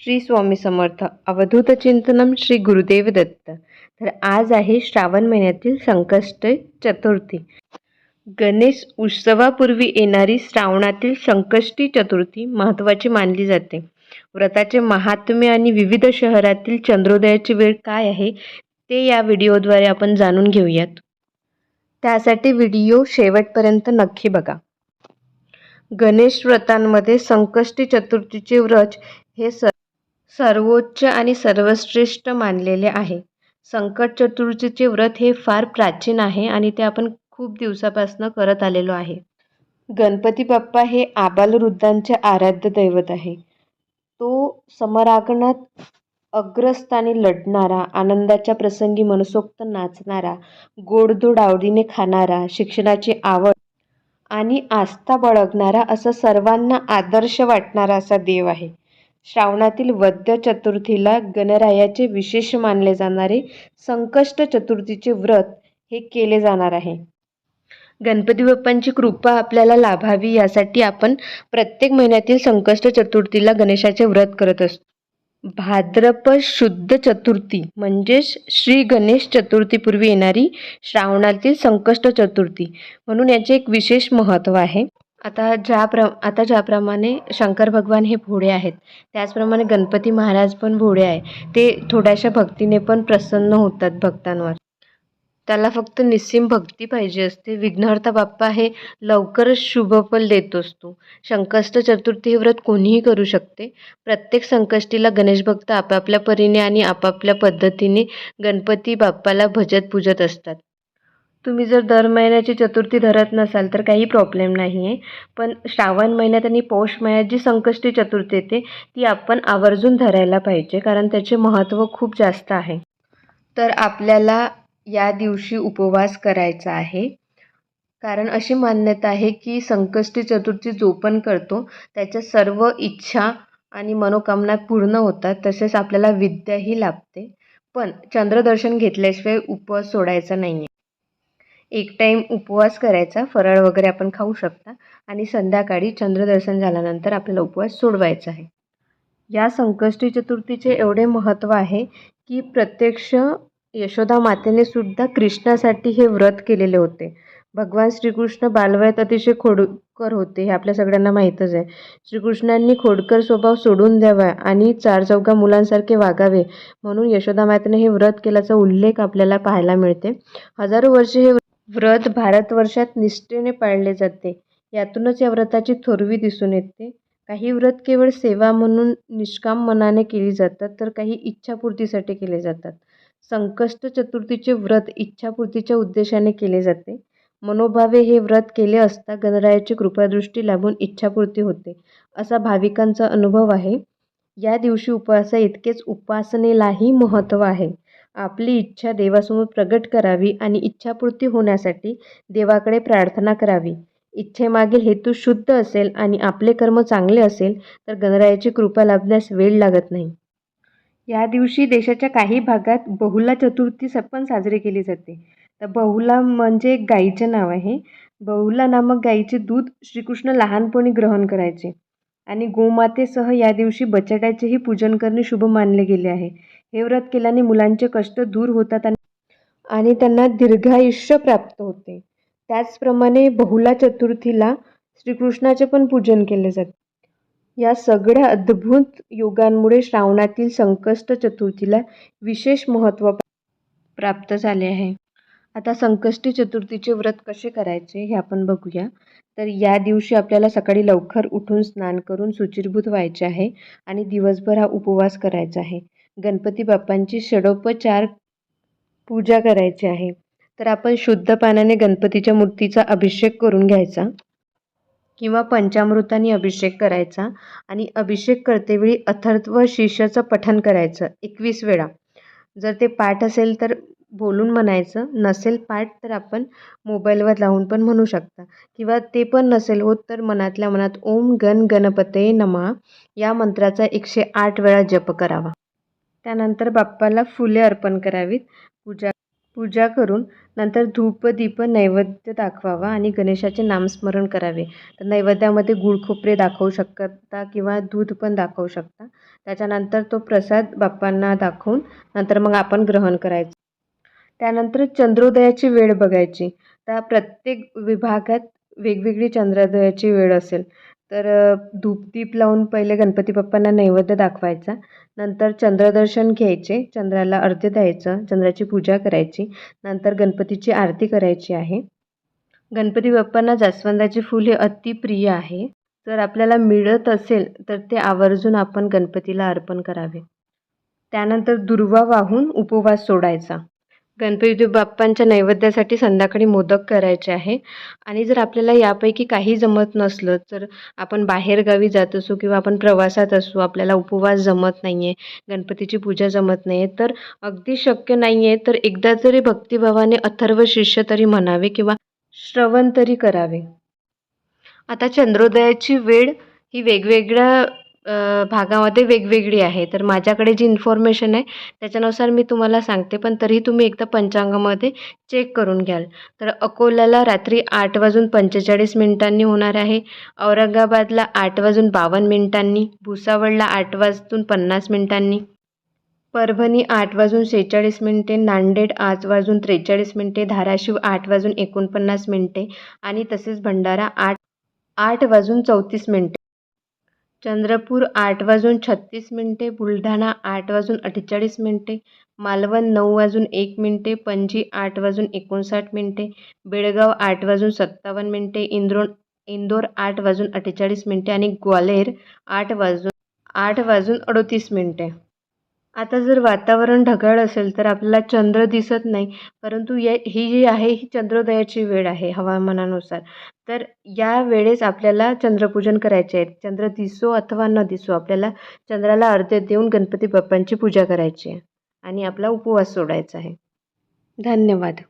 श्री स्वामी समर्थ. अवधूत चिंतनम श्री गुरुदेव दत्त. तर आज आहे श्रावण महिन्यातील संकष्ट चतुर्थी. गणेश उत्सवापूर्वी येणारी श्रावणातील संकष्टी चतुर्थी महत्त्वाची मानली जाते. व्रताचे महात्म्य आणि विविध शहरातील चंद्रोदयाची वेळ काय आहे ते या व्हिडिओद्वारे आपण जाणून घेऊयात. त्यासाठी व्हिडिओ शेवटपर्यंत नक्की बघा. गणेश व्रतांमध्ये संकष्टी चतुर्थीचे व्रत हे स सर्वोच्च आणि सर्वश्रेष्ठ मानलेले आहे. संकट चतुर्थीचे व्रत हे फार प्राचीन आहे आणि ते आपण खूप दिवसापासून करत आलेलो आहे. गणपती बाप्पा हे आबालवृद्धांचे आराध्य दैवत आहे. तो समरागणात अग्रस्थानी लढणारा आनंदाच्या प्रसंगी मनसोक्त नाचणारा गोडधोड आवडीने खाणारा शिक्षणाची आवड आणि आस्था बाळगणारा असा सर्वांना आदर्श वाटणारा असा देव आहे. श्रावणातील वद्य चतुर्थीला गणरायाचे विशेष मानले जाणारे संकष्ट चतुर्थीचे व्रत हे केले जाणार आहे. गणपती बाप्पांची कृपा आपल्याला लाभावी यासाठी आपण प्रत्येक महिन्यातील संकष्ट चतुर्थीला गणेशाचे व्रत करत असतो. भाद्रपद शुद्ध चतुर्थी म्हणजेच श्री गणेश चतुर्थीपूर्वी येणारी श्रावणातील संकष्ट चतुर्थी म्हणून याचे एक विशेष महत्त्व आहे. आता ज्या प्र आता ज्याप्रमाणे शंकर भगवान हे भोळे आहेत त्याचप्रमाणे गणपती महाराज पण भोळे आहे ते थोड्याशा भक्तीने पण प्रसन्न होतात भक्तांवर. त्याला फक्त निस्सीम भक्ती पाहिजे असते. विघ्नहर्ता बाप्पा हे लवकरच शुभफल देत असतो. संकष्ट चतुर्थी हे व्रत कोणीही करू शकते. प्रत्येक संकष्टीला गणेश भक्त आपापल्या परीने आणि आपापल्या पद्धतीने गणपती बाप्पाला भजत पूजत असतात. तुम्ही जर दर महिन्याची चतुर्थी धरत नसाल तर काही प्रॉब्लेम नाही आहे पण श्रावण महिन्यात आणि पौष महिन्यात जी संकष्टी चतुर्थी येते ती आपण आवर्जून धरायला पाहिजे कारण त्याचे महत्त्व खूप जास्त आहे. तर आपल्याला या दिवशी उपवास करायचा आहे. कारण अशी मान्यता आहे की संकष्टी चतुर्थी जो पण करतो त्याच्या सर्व इच्छा आणि मनोकामना पूर्ण होतात तसेच आपल्याला विद्याही लाभते. पण चंद्रदर्शन घेतल्याशिवाय उपवास सोडायचा नाही आहे एक टाईम उपवास करायचा फराळ वगैरे आपण खाऊ शकता. आणि संध्याकाळी चंद्रदर्शन झाल्यानंतर आपल्याला उपवास सोडवायचा आहे. या संकष्टी चतुर्थीचे एवढे महत्त्व आहे की प्रत्यक्ष यशोदा मातेने सुद्धा कृष्णासाठी हे व्रत केलेले होते. भगवान श्रीकृष्ण बालवयात अतिशय खोडकर होते हे आपल्या सगळ्यांना माहीतच आहे. श्रीकृष्णांनी खोडकर स्वभाव सोडून द्यावा आणि चार चौघा मुलांसारखे वागावे म्हणून यशोदा मातेने हे व्रत केल्याचा उल्लेख आपल्याला पाहायला मिळते. हजारो वर्षे हे व्रत भारतवर्षात निष्ठेने पाळले जाते. यातूनच या व्रताची थोरवी दिसून येते. काही व्रत केवळ सेवा म्हणून निष्काम मनाने केली जातात तर काही इच्छापूर्तीसाठी केले जातात. संकष्ट चतुर्थीचे व्रत इच्छापूर्तीच्या उद्देशाने केले जाते. मनोभावे हे व्रत केले असता गणरायाची कृपादृष्टी लाभून इच्छापूर्ती होते असा भाविकांचा अनुभव आहे. या दिवशी उपवासा इतकेच उपासनेलाही महत्त्व आहे. आपली इच्छा देवासमोर प्रगट करावी आणि इच्छापूर्ती होण्यासाठी देवाकडे प्रार्थना करावी. इच्छेमागील हेतू शुद्ध असेल आणि आपले कर्म चांगले असेल तर गणरायाची कृपा लाभण्यास वेळ लागत नाही. या दिवशी देशाच्या काही भागात बहुला चतुर्थी पण साजरी केली जाते. तर बहुला म्हणजे गाईचे नाव आहे. बहुला नामक गाईचे दूध श्रीकृष्ण लहानपणी ग्रहण करायचे. आणि गोमातेसह या दिवशी बचाट्याचेही पूजन करणे शुभ मानले गेले आहे. हे व्रत केल्याने मुलांचे कष्ट दूर होतात आणि त्यांना दीर्घायुष्य प्राप्त होते. त्याचप्रमाणे बहुला चतुर्थीला श्रीकृष्णाचे पण पूजन केले जाते. या सगळ्या अद्भुत योगांमुळे श्रावणातील संकष्ट चतुर्थीला विशेष महत्त्व प्राप्त झाले आहे. आता संकष्टी चतुर्थीचे व्रत कसे करायचे हे आपण बघूया. तर या दिवशी आपल्याला सकाळी लवकर उठून स्नान करून सुचिरभूत व्हायचे आहे आणि दिवसभर हा उपवास करायचा आहे. गणपती बाप्पांची षडोपचार पूजा करायची आहे. तर आपण शुद्ध पाण्याने गणपतीच्या मूर्तीचा अभिषेक करून घ्यायचा किंवा पंचामृताने अभिषेक करायचा आणि अभिषेक करतेवेळी अथर्व शीर्षाचं पठण करायचं एकवीस वेळा. जर ते पाठ असेल तर बोलून म्हणायचं. नसेल पाठ तर आपण मोबाईलवर लावून पण म्हणू शकता. किंवा ते पण नसेल होत तर मनातल्या मनात ओम गण गणपते नमा. या मंत्राचा एकशे आठ वेळा जप करावा. त्यानंतर बाप्पाला फुले अर्पण करावीत. पूजा पूजा करून नंतर धूप दीप नैवेद्य दाखवावा आणि गणेशाचे नामस्मरण करावे. तर नैवेद्यामध्ये गुळखोपरे दाखवू शकता किंवा दूध पण दाखवू शकता. त्याच्यानंतर तो प्रसाद बाप्पांना दाखवून नंतर मग आपण ग्रहण करायचं. त्यानंतर चंद्रोदयाची वेळ बघायची. त्या प्रत्येक विभागात वेगवेगळी चंद्रोदयाची वेळ असेल. तर धूपदीप लावून पहिले गणपती बाप्पांना नैवेद्य दाखवायचा. नंतर चंद्रदर्शन घ्यायचे. चंद्राला अर्घ्य द्यायचं. चंद्राची पूजा करायची. नंतर गणपतीची आरती करायची आहे. गणपती बाप्पांना जास्वंदाचे फूल हे अतिप्रिय आहे. जर आपल्याला मिळत असेल तर ते आवर्जून आपण गणपतीला अर्पण करावे. त्यानंतर दुर्वा वाहून उपवास सोडायचा. गणपती बाप्पांच्या नैवेद्यासाठी संध्याकाळी मोदक करायचे आहे. आणि जर आपल्याला यापैकी काही जमत नसलं तर आपण बाहेरगावी जात असू किंवा आपण प्रवासात असू आपल्याला उपवास जमत नाही आहे गणपतीची पूजा जमत नाही आहे तर अगदी शक्य नाही आहे तर एकदा तरी भक्तिभावाने अथर्व शिष्य तरी म्हणावे किंवा श्रवण तरी करावे. आता चंद्रोदयाची वेळ ही वेगवेगळ्या भागामध्ये वेगवेगळी आहे. तर माझ्याकडे जी इन्फॉर्मेशन आहे त्याच्यानुसार मी तुम्हाला सांगते. पण तरीही तुम्ही एकदा पंचांगामध्ये चेक करून घ्याल. तर अकोल्याला रात्री आठ वाजून पंचेचाळीस मिनिटांनी होणार आहे. औरंगाबादला आठ वाजून बावन्न मिनिटांनी. भुसावळला आठ वाजून पन्नास मिनिटांनी. परभणी आठ वाजून सेहेचाळीस मिनिटे. नांदेड आठ वाजून त्रेचाळीस मिनिटे. धाराशिव आठ वाजून एकोणपन्नास मिनिटे. आणि तसेच भंडारा आठ आठ वाजून चौतीस मिनिटे. चंद्रपूर आठ वाजून छत्तीस मिनटे बुलढाणा आठ वाजून अठ्ठेचाळीस मिनटे मालवण नऊ वाजून एक मिनटे पणजी आठ वाजून एकोणसाठ मिनटे बेळगाव आठ वाजून सत्तावन्न मिनटे इंद्रो इंदोर आठ वाजून अठ्ठेचाळीस मिनटे आणि ग्वाल्हेर आठ वाजून आठ वाजून अडतीस मिनटे. आता जर वातावरण ढगाळ असेल तर आपल्याला चंद्र दिसत नाही. परंतु या ही जी आहे ही चंद्रोदयाची वेळ आहे हवामानानुसार. तर या वेळेस आपल्याला चंद्रपूजन करायचे आहे. चंद्र दिसो अथवा न दिसो आपल्याला चंद्राला अर्घ्य देऊन गणपती बाप्पांची पूजा करायची आहे. आणि आपला उपवास सोडायचा आहे. धन्यवाद.